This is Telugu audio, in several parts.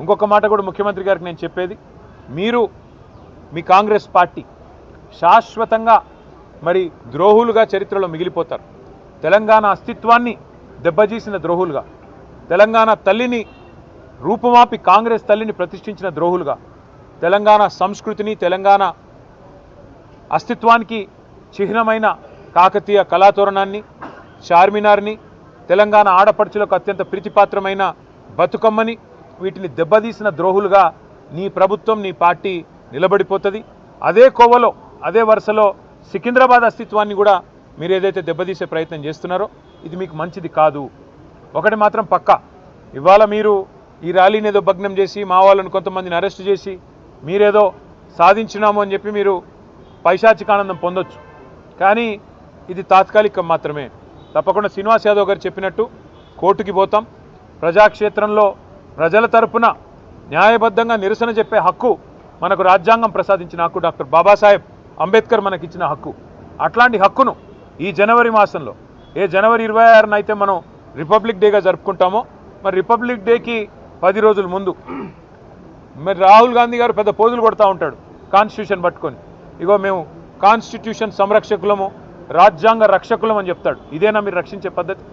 ఇంకొక మాట కూడా ముఖ్యమంత్రి గారికి నేను చెప్పేది. మీరు మీ కాంగ్రెస్ పార్టీ శాశ్వతంగా మరి ద్రోహులుగా చరిత్రలో మిగిలిపోతారు. తెలంగాణ అస్తిత్వాన్ని దెబ్బజీసిన ద్రోహులుగా తెలంగాణ తల్లిని రూపుమాపి కాంగ్రెస్ తల్లిని ప్రతిష్ఠించిన ద్రోహులుగా తెలంగాణ సంస్కృతిని తెలంగాణ అస్తిత్వానికి చిహ్నమైన కాకతీయ కళాతోరణాన్ని చార్మినార్ని తెలంగాణ ఆడపడుచులకు అత్యంత ప్రీతిపాత్రమైన బతుకమ్మని వీటిని దెబ్బతీసిన ద్రోహులుగా నీ ప్రభుత్వం నీ పార్టీ నిలబడిపోతుంది. అదే కోవలో అదే వరుసలో సికింద్రాబాద్ అస్తిత్వాన్ని కూడా మీరు ఏదైతే దెబ్బతీసే ప్రయత్నం చేస్తున్నారో ఇది మీకు మంచిది కాదు. ఒకటి మాత్రం పక్క. ఇవాళ మీరు ఈ ర్యాలీని ఏదో భగ్నం చేసి మా వాళ్ళని కొంతమందిని అరెస్ట్ చేసి మీరేదో సాధించినాము అని చెప్పి మీరు పైశాచికానందం పొందొచ్చు. కానీ ఇది తాత్కాలికం మాత్రమే. తప్పకుండా శ్రీనివాస్ యాదవ్ గారు చెప్పినట్టు కోర్టుకి పోతాం. ప్రజాక్షేత్రంలో ప్రజల తరపున న్యాయబద్ధంగా నిరసన చెప్పే హక్కు మనకు రాజ్యాంగం ప్రసాదించిన హక్కు డాక్టర్ బాబాసాహెబ్ అంబేద్కర్ మనకిచ్చిన హక్కు. అట్లాంటి హక్కును ఈ జనవరి మాసంలో ఏ జనవరి ఇరవై ఆరున అయితే మనం రిపబ్లిక్ డేగా జరుపుకుంటామో మరి రిపబ్లిక్ డేకి పది రోజుల ముందు మరి రాహుల్ గాంధీ గారు పెద్ద పోజులు కొడతా ఉంటాడు కాన్స్టిట్యూషన్ పట్టుకొని. ఇగో మేము కాన్స్టిట్యూషన్ సంరక్షకులము రాజ్యాంగ రక్షకులం అని చెప్తాడు. ఇదేనా మీరు రక్షించే పద్ధతి?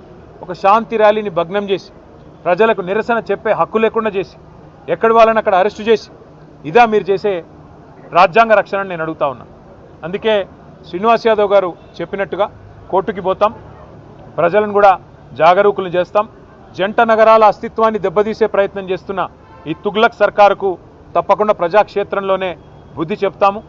ఒక శాంతి ర్యాలీని భగ్నం చేసి ప్రజలకు నిరసన చెప్పే హక్కు లేకుండా చేసి ఎక్కడి వాళ్ళని అక్కడ అరెస్టు చేసి ఇదా మీరు చేసే రాజ్యాంగ రక్షణ నేను అడుగుతా ఉన్నా. అందుకే శ్రీనివాస్ యాదవ్ గారు చెప్పినట్టుగా కోర్టుకి పోతాం ప్రజలను కూడా జాగరూకులు చేస్తాం జంట నగరాల అస్తిత్వాన్ని దెబ్బతీసే ప్రయత్నం చేస్తున్న ఈ తుగ్లక్ సర్కారుకు తప్పకుండా ప్రజాక్షేత్రంలోనే బుద్ధి చెప్తాము.